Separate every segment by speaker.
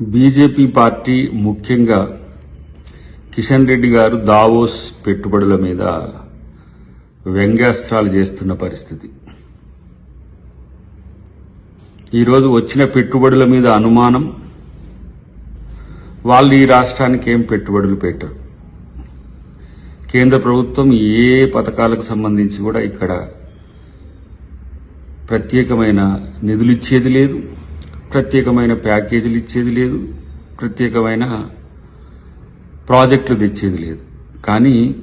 Speaker 1: BJP party ముఖ్యంగా కిషన్ రెడ్డి గారు Davos పెట్టుబడుల మీద వ్యంగ్యాస్త్రాలు చేస్తున్న పరిస్థితి. ఈరోజు వచ్చిన పెట్టుబడుల మీద అనుమానం వాళ్ళు ఈ రాష్ట్రానికి ఏం పెట్టుబడులు పెట్టరు. కేంద్ర ప్రభుత్వం ఏ పథకాలకు సంబంధించి కూడా ఇక్కడ ప్రత్యేకమైన నిధులు ఇచ్చేది లేదు. ప్రత్యేకమైన ప్యాకేజీలు ఇచ్చేది లేదు ప్రత్యేకమైన ప్రాజెక్టులు తెచ్చేది లేదు. కానీ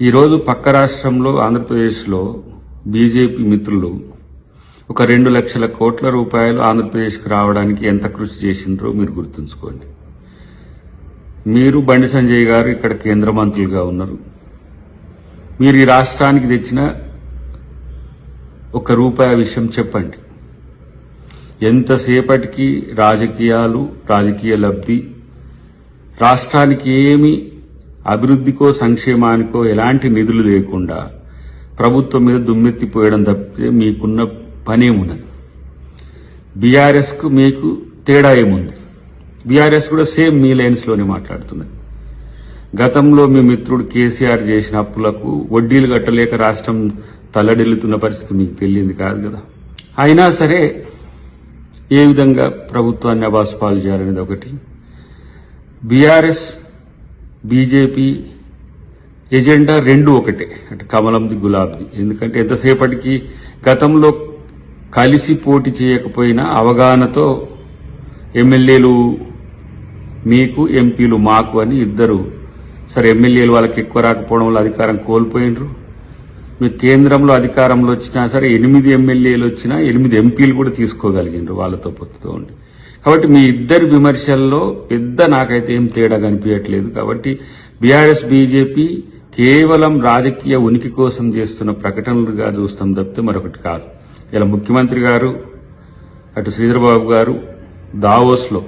Speaker 1: ఈరోజు పక్క రాష్ట్రంలో ఆంధ్రప్రదేశ్లో బీజేపీ మిత్రులు ఒక రెండు లక్షల కోట్ల రూపాయలు ఆంధ్రప్రదేశ్కి రావడానికి ఎంత కృషి చేసిండ్రో మీరు గుర్తుంచుకోండి. మీరు బండి సంజయ్ గారు ఇక్కడ కేంద్ర మంత్రులుగా ఉన్నారు. మీరు ఈ రాష్ట్రానికి తెచ్చిన ఒక రూపాయి విషయం చెప్పండి. ఎంతసేపటికి రాజకీయాలు రాజకీయ లబ్ధి? రాష్ట్రానికి ఏమి అభివృద్ధికో సంక్షేమానికో ఎలాంటి నిధులు లేకుండా ప్రభుత్వం మీద దుమ్మెత్తిపోయడం తప్పితే మీకున్న పనేమున్నది బీఆర్ఎస్కు మీకు తేడా ఏముంది? బీఆర్ఎస్ కూడా సేమ్ మీ లైన్స్లోనే మాట్లాడుతున్నది. గతంలో మీ మిత్రుడు కేసీఆర్ చేసిన అప్పులకు వడ్డీలు కట్టలేక రాష్ట్రం తల్లడిల్లుతున్న పరిస్థితి మీకు తెలియంది కాదు కదా? అయినా సరే ఏ విధంగా ప్రభుత్వాన్ని అబాసుపాలు చేయాలనేది ఒకటి. బీఆర్ఎస్ బీజేపీ ఎజెండా రెండు ఒకటే. అంటే కమలంది గులాబ్ది. ఎందుకంటే ఎంతసేపటికి గతంలో కలిసి పోటీ చేయకపోయినా అవగాహనతో ఎమ్మెల్యేలు మీకు ఎంపీలు మాకు అని ఇద్దరు. సరే ఎమ్మెల్యేలు వాళ్ళకి ఎక్కువ రాకపోవడం వల్ల అధికారం కోల్పోయినరు. మీరు కేంద్రంలో అధికారంలో వచ్చినా సరే ఎనిమిది ఎమ్మెల్యేలు వచ్చినా ఎనిమిది ఎంపీలు కూడా తీసుకోగలిగినారు వాళ్ళతో పొత్తుతో ఉండి. కాబట్టి మీ ఇద్దరి విమర్శల్లో పెద్ద నాకైతే ఏం తేడా కనిపించట్లేదు. కాబట్టి బీఆర్ఎస్ బీజేపీ కేవలం రాజకీయ ఉనికి కోసం చేస్తున్న ప్రకటనలుగా చూస్తాం తప్పితే మరొకటి కాదు. ఇలా ముఖ్యమంత్రి గారు అటు శ్రీధరబాబు గారు దావోస్లో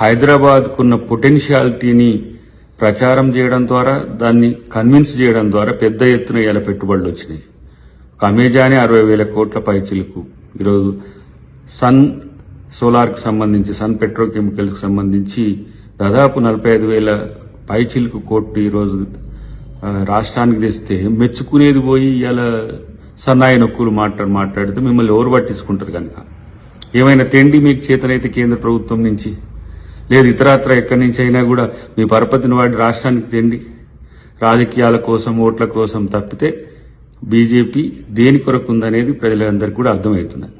Speaker 1: హైదరాబాద్కున్న పొటెన్షియాలిటీని ప్రచారం చేయడం ద్వారా దాన్ని కన్విన్స్ చేయడం ద్వారా పెద్ద ఎత్తున ఇలా పెట్టుబడులు వచ్చినాయి. ఒక అమెజానే అరవై వేల కోట్ల పైచిలకు ఈరోజు సన్ సోలార్కి సంబంధించి సన్ పెట్రోకెమికల్స్కి సంబంధించి దాదాపు నలభై ఐదు వేల పైచిలకు కోట్లు ఈరోజు రాష్ట్రానికి తెస్తే మెచ్చుకునేది పోయి ఇలా సన్నాయి నొక్కులు మాట్లాడి మాట్లాడితే మిమ్మల్ని ఎవరు పట్టించుకుంటారు కనుక? ఏమైనా తెండి మీకు చేతనైతే కేంద్ర ప్రభుత్వం నుంచి? లేదు ఇతరత్ర ఎక్కడి నుంచి అయినా కూడా మీ పరపతిని వాడి రాష్ట్రానికి తెండి. రాజకీయాల కోసం ఓట్ల కోసం తప్పితే బీజేపీ దేని కొరకు ఉందనేది ప్రజలందరికీ కూడా అర్థమవుతున్నది.